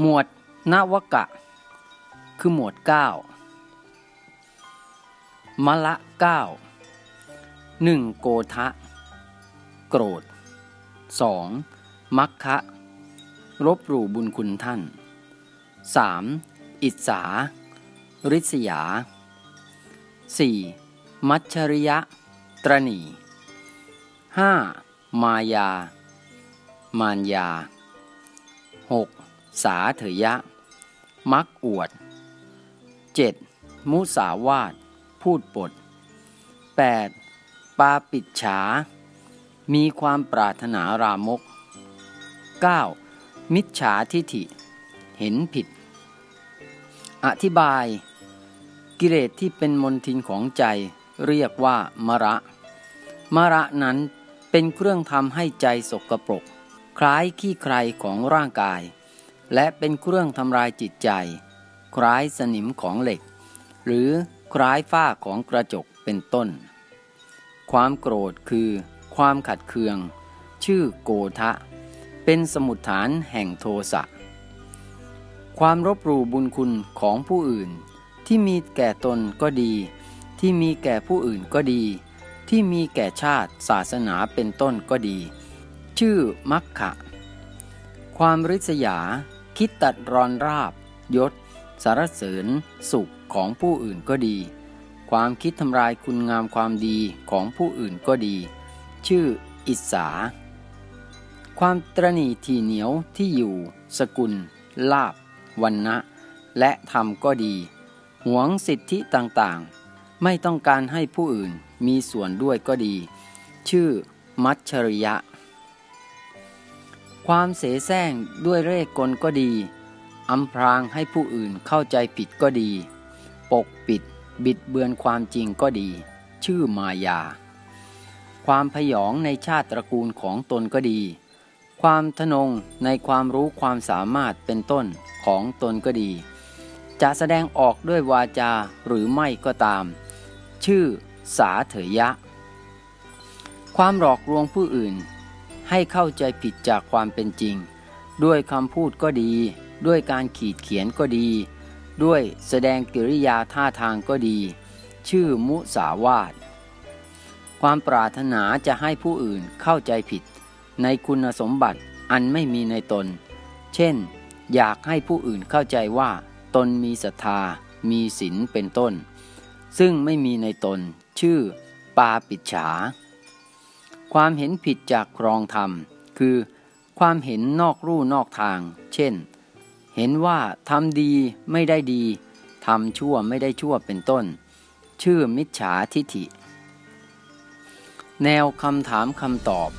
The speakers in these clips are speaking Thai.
หมวดนวกะ คือหมวด 9มะละเก้าหนึ่งโกทะ โกรธสองมัคคะรบหลู่บุญคุณท่านสามอิสาริษยาสี่มัชชริยะ ตรณีห้ามายา มานยาหก สาเถยะ มักอวดเจ็ดมุสาวาท พูดปด 8. ปาปิดฉา มีความปรารถนารามก 9. มิจฉาทิฐิ เห็นผิด อธิบาย กิเลสที่เป็นมนทินของใจเรียกว่ามระ มระนั้นเป็นเครื่องทำให้ใจสกปรก คล้ายขี้ใครของร่างกาย และเป็นเครื่องทำลายจิตใจ คล้ายสนิมของเหล็ก หรือคล้ายฝ้าของกระจกเป็นต้น ความโกรธคือ ความขัดเคือง ชื่อโกทะ เป็นสมุดฐานแห่งโทสะ ความรบหลู่บุญคุณของผู้อื่น ที่มีแก่ตนก็ดี ที่มีแก่ผู้อื่นก็ดี ที่มีแก่ชาติศาสนาเป็นต้นก็ดี ชื่อมัคคะความริษยา คิดตัดรอนราบ ยศ สารเสริญ สุขของผู้อื่นก็ดี ความคิดทำลายคุณงามความดีของผู้อื่นก็ดี ชื่ออิสา ความตรณีที่เหนียวที่อยู่ สกุล ลาบวันนะและธรรมก็ดี หวงสิทธิต่างๆ ไม่ต้องการให้ผู้อื่นมีส่วนด้วยก็ดี ชื่อมัชชริยะ ความเสแสร้งด้วยเร่กลก็ดีอำพรางให้ผู้อื่นเข้าใจผิดก็ดี ปกปิดบิดเบือนความจริงก็ดี ชื่อมายา ความพยองในชาติตระกูลของตนก็ดี ความทนงในความรู้ความสามารถเป็นต้นของตนก็ดี จะแสดงออกด้วยวาจาหรือไม่ก็ตาม ชื่อสาเถยะ ความหลอกลวงผู้อื่น ให้เข้าใจผิดจากความเป็นจริง ด้วยคำพูดก็ดี ด้วยการขีดเขียนก็ดี ด้วยแสดงกิริยาท่าทางก็ดี ชื่อมุสาวาทความปรารถนาจะให้ผู้อื่นเข้าใจผิด ในคุณสมบัติอันไม่มีในตน เช่น อยากให้ผู้อื่นเข้าใจว่า ตนมีศรัทธา มีศีลเป็นต้น ซึ่งไม่มีในตน ชื่อ ปาปิดฉา ความเห็นผิดจากครองธรรม คือ ความเห็นนอกรูนอกทาง เช่น เห็นว่าทำดีไม่ได้ดีทำชั่วไม่ได้ชั่วเป็นต้น ชื่อมิจฉาทิฐิ แนวคำถามคำตอบ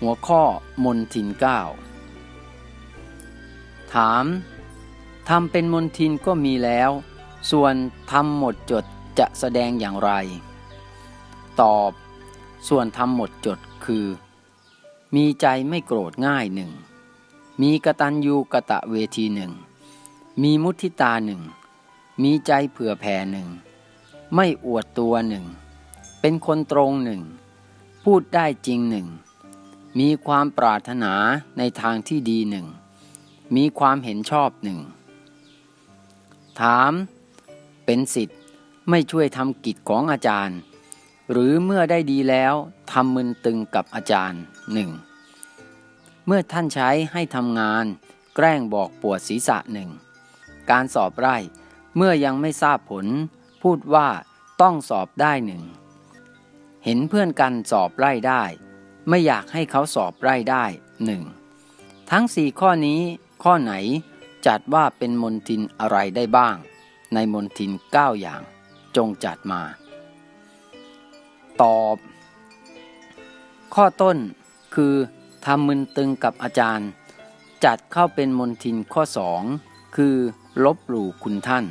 หัวข้อมนทินเก้าถามทำเป็นมนทินก็มีแล้ว ส่วนทำหมดจดจะแสดงอย่างไร ตอบ ส่วนทำหมดจดคือ มีใจไม่โกรธง่ายหนึ่ง มีกตัญญูกะตะเวทีหนึ่ง มีมุทิตาหนึ่ง มีใจเผื่อแผ่หนึ่ง ไม่อวดตัวหนึ่ง เป็นคนตรงหนึ่ง พูดได้จริงหนึ่ง มีความปรารถนาในทางที่ดีหนึ่ง มีความเห็นชอบหนึ่ง ถาม เป็นสิทธิ์ไม่ช่วยทำกิจของอาจารย์ หรือเมื่อได้ดีแล้วทำมึนตึงกับอาจารย์หนึ่งเมื่อท่านใช้ให้ทำงาน แกล้งบอกปวดศีรษะหนึ่งการสอบไร่เมื่อยังไม่ทราบผล พูดว่าต้องสอบได้หนึ่งเห็นเพื่อนกันสอบไร่ได้ ไม่อยากให้เขาสอบไร่ได้หนึ่งทั้งสี่ข้อนี้ข้อไหนจัดว่าเป็นมนทินอะไรได้บ้าง ในมนทินเก้าอย่างจงจัดมา ตอบ ข้อต้นคือทำมึนตึงกับอาจารย์ จัดเข้าเป็นมนทินข้อสองคือ ลบหลู่คุณท่าน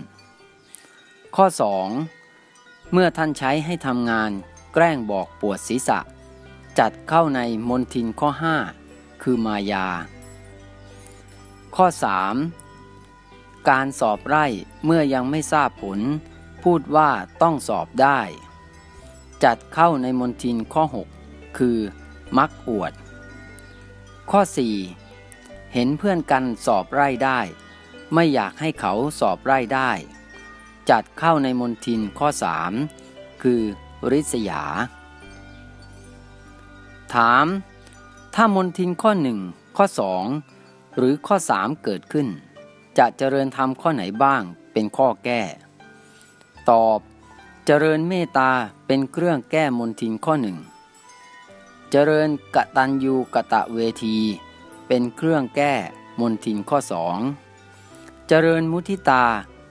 ข้อสองเมื่อท่านใช้ให้ทำงาน แกล้งบอกปวดศีรษะ จัดเข้าในมนทินข้อห้าคือมายา ข้อสามการสอบไร่เมื่อยังไม่ทราบผล พูดว่าต้องสอบได้ จัดเข้าในมนทินข้อ 6 คือ มักอวด ข้อ 4. เห็นเพื่อนกันสอบไร่ได้ ไม่อยากให้เขาสอบไร่ได้ จัดเข้าในมนทินข้อสามคือริษยา ถาม ถ้ามนทินข้อหนึ่งข้อสองหรือข้อสามเกิดขึ้น จะเจริญธรรมข้อไหนบ้างเป็นข้อแก้ ตอบ เจริญเมตตาเป็นเครื่องแก้มนทินข้อหนึ่ง เจริญกตัญญูกะตะเวที เป็นเครื่องแก้มนทินข้อสองเจริญมุทิตา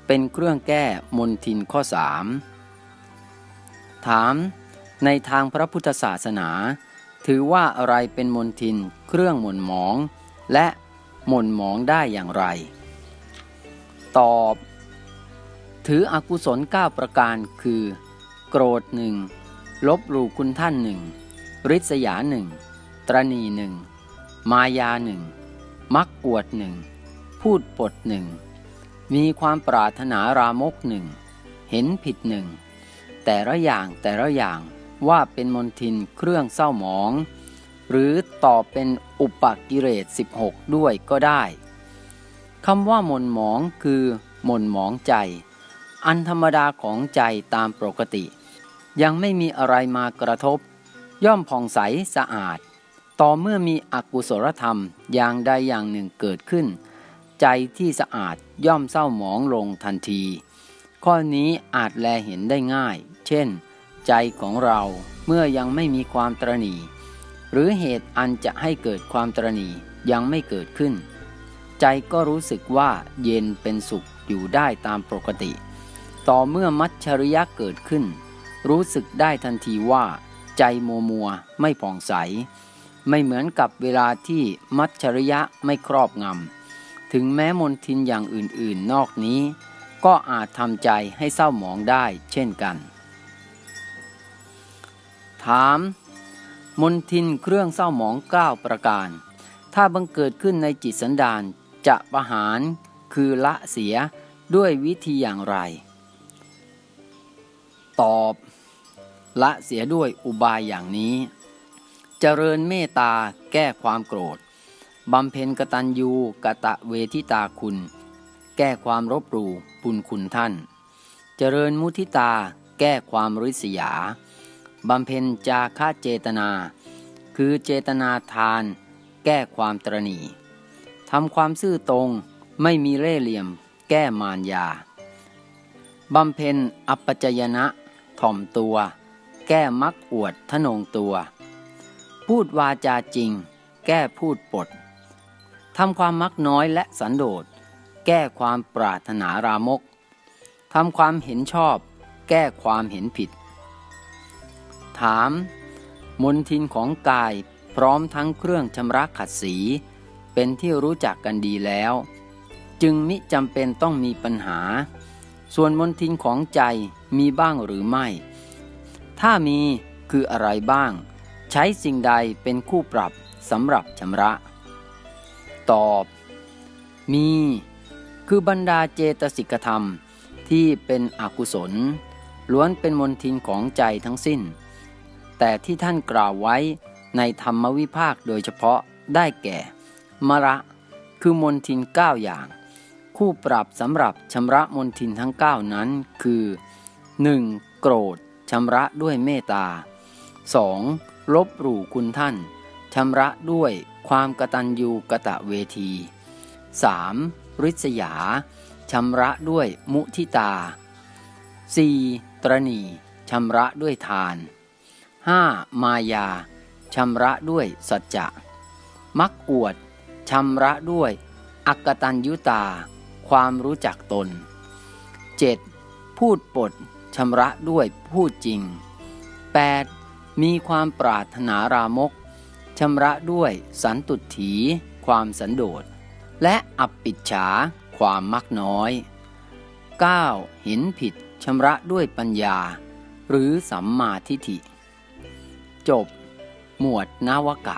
เป็นเครื่องแก้มนทินข้อสามถาม ในทางพระพุทธศาสนา ถือว่าอะไรเป็นมนทินเครื่องหม่นหมอง และหม่นหมองได้อย่างไร ตอบ ถืออกุศล 9 ประการคือ โกรธหนึ่งลบหลู่คุณท่านหนึ่งริษยาหนึ่งตรณีหนึ่งมายาหนึ่งมักอวดหนึ่งพูดปดหนึ่งมีความปรารถนารามกหนึ่งเห็นผิดหนึ่งแต่ละอย่างแต่ละอย่างว่าเป็นมนทินเครื่องเศร้าหมอง หรือต่อเป็นอุปกิเลส16 ด้วยก็ได้คำว่ามนหมองคือมนหมองใจ อันธรรมดาของใจตามปกติ ยังไม่มีอะไรมากระทบ ย่อมผ่องใสสะอาด ต่อเมื่อมีอกุศลธรรมอย่างใดอย่างหนึ่งเกิดขึ้น ใจที่สะอาดย่อมเศร้าหมองลงทันที ข้อนี้อาจแลเห็นได้ง่าย เช่น ใจของเราเมื่อยังไม่มีความตรณีหรือเหตุอันจะให้เกิดความตรณียังไม่เกิดขึ้น ใจก็รู้สึกว่าเย็นเป็นสุขอยู่ได้ตามปกติ ต่อเมื่อมัจฉริยะเกิดขึ้น รู้สึกได้ทันทีว่า ใจมัวมัวไม่ผ่องใส ไม่เหมือนกับเวลาที่มัจฉริยะไม่ครอบงำถึงแม้มนทินอย่างอื่นๆ นอกนี้ ก็อาจทำใจให้เศร้าหมองได้เช่นกัน ถาม มนทินเครื่องเศร้าหมอง9ประการ ถ้าบังเกิดขึ้นในจิตสันดานจะประหารคือละเสียด้วยวิธีอย่างไร ตอบ ละเสียด้วยอุบายอย่างนี้ เจริญเมตตาแก้ความโกรธบำเพ็ญกตัญญูกะตะเวทิตาคุณ แก้ความรบหลู่ปุญคุณท่าน เจริญมุทิตาแก้ความริษยาบำเพ็ญจาคาเจตนา คือเจตนาทาน แก้ความตรณีทำความซื่อตรงไม่มีเล่ห์เหลี่ยม แก้มารยาบำเพ็ญอัปปจยนะ ถ่อมตัว แก้มักอวดทะนงตัว พูดวาจาจริง แก้พูดปดทำความมักน้อยและสันโดษ แก้ความปรารถนารามกทำความเห็นชอบ แก้ความเห็นผิด ถาม มนทินของกายพร้อมทั้งเครื่องชำระขัดสี เป็นที่รู้จักกันดีแล้ว จึงมิจำเป็นต้องมีปัญหา ส่วนมนทินของใจ มีบ้างหรือไม่ ถ้ามีคืออะไรบ้าง ใช้สิ่งใดเป็นคู่ปรับสำหรับชำระ ตอบ มี คือบรรดาเจตสิกธรรมที่เป็นอกุศล ล้วนเป็นมนทินของใจทั้งสิ้น แต่ที่ท่านกล่าวไว้ในธรรมวิภาคโดยเฉพาะได้แก่ มระ คือมนทินเก้าอย่าง คู่ปรับสำหรับชำระมนทินทั้ง 9 นั้นคือ 1. โกรธชำระด้วยเมตตา 2. ลบหลู่คุณท่านชำระด้วยความกตัญญูกะตะเวที 3. ริษยาชำระด้วยมุทิตา 4. ตรณีชำระด้วยทาน 5. มายาชำระด้วยสัจจะ มักอวดชำระด้วยอักตัญยุตา ความรู้จักตน 7. พูดปด ชำระด้วยพูดจริง 8. มีความปรารถนารามกชำระด้วยสันตุถี ความสันโดษ และอับปิดฉา ความมักน้อย 9. เห็นผิดชำระด้วยปัญญา หรือสัมมาทิฏฐิ จบ หมวดนวกะ